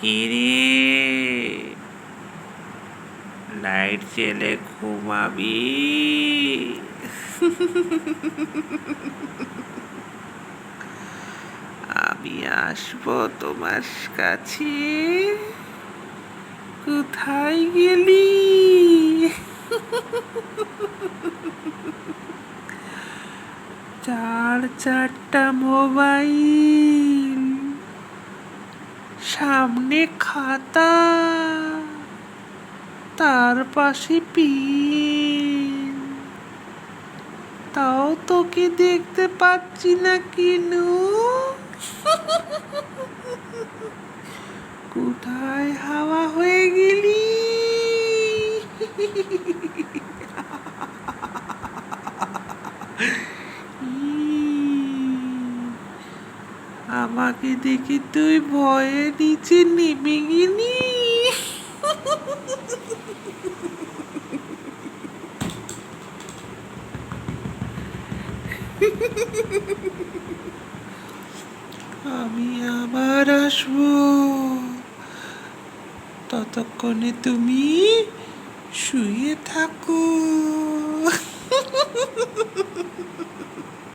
কিরে? লাইট জেলে ঘুমাবি? আমি আসব তোমার কাছে। কোথায় গেলি? চার চারটা মোবাইল, সামনে খাতা, তার পাশে পিন। তাও তোকে দেখতে পাচ্ছি না কিনু? কোথায় হাওয়া হয়ে আমাকে দেখে তুই ভয়ে নিচে নেমে গেলি আমি আবার আসব। ততক্ষণে তুমি শুয়ে থাকো।